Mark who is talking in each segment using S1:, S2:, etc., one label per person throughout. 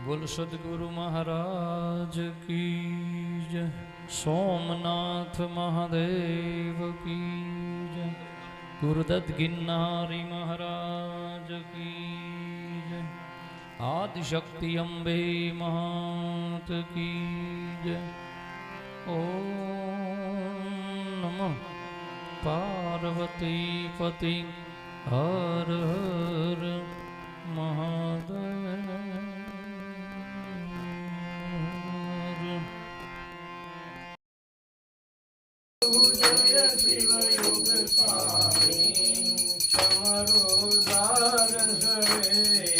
S1: बोल सदगुरु महाराज की जय। सोमनाथ महादेव की जय। गुरुदत्त गिन्नारी महाराज की जय। आदिशक्ति अम्बे महात की जय। ओम नमः। पार्वती पति हर हर महादेव। उदार सवे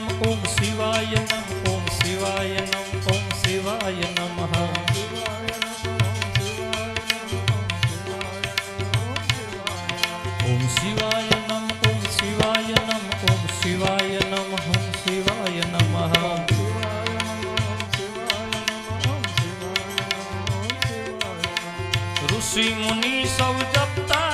S1: નમ ઓમ શિવાય નમ ઓમ શિવાય નમ ઓમ શિવાય નમઃ ઓમ શિવાય નમ ઓમ શિવાય નમ ઓમ શિવાય નમ ઓમ શિવાય નમઃ ઋષિ મુનિ સૌ જપતા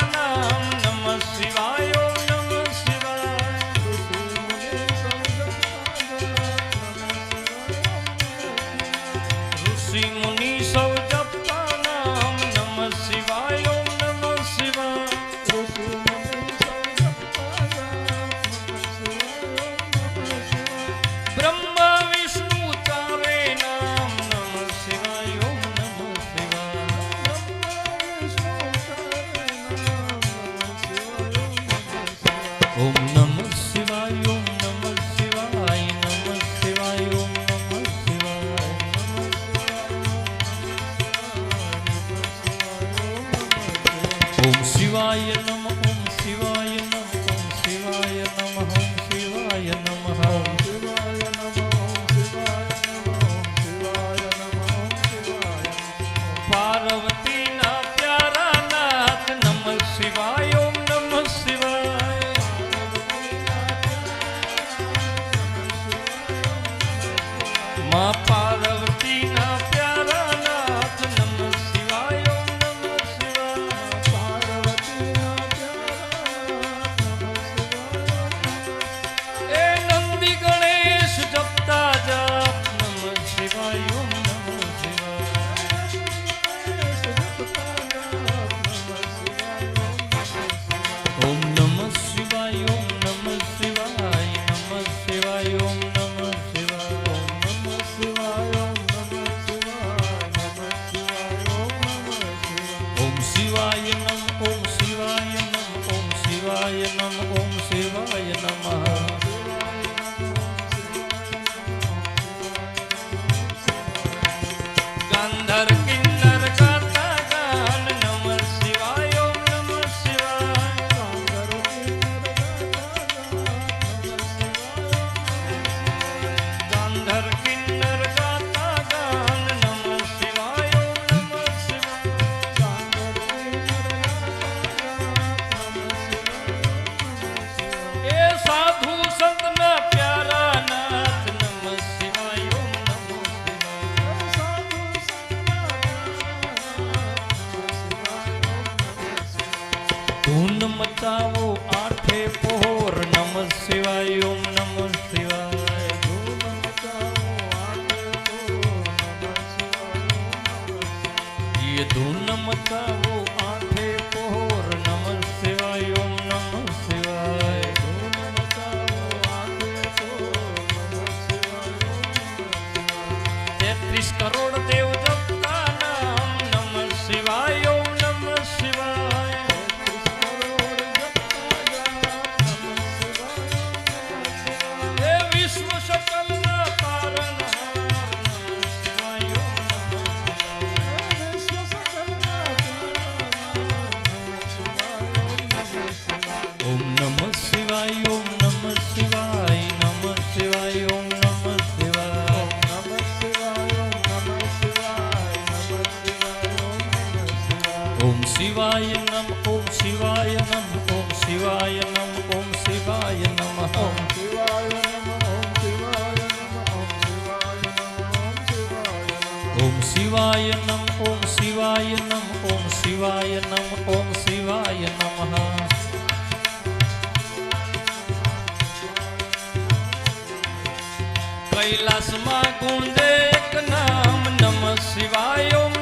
S1: ઓમ શિવાય નમ ઓમ શિવાય નમ ઓમ શિવાય નમ. ઓમ શિવાય નમઃ પાર્વતીના પ્યારા નાથ નમઃ શિવાય ઓમ નમઃ શિવાય. માં નમઃ શિવાય ઓમ નમઃ શિવાય ઓમ શિવાય નમ ઓમ શિવાય નમ ઓમ શિવાય નમ ઓમ શિવાય નમઃ ઓમ ઓમ શિવાય નમ ઓમ શિવાય નમ ઓમ શિવાય નમ ઓમ શિવાય નમઃ કૈલાસમાં ગુંજે એક નામ નમ શિવાય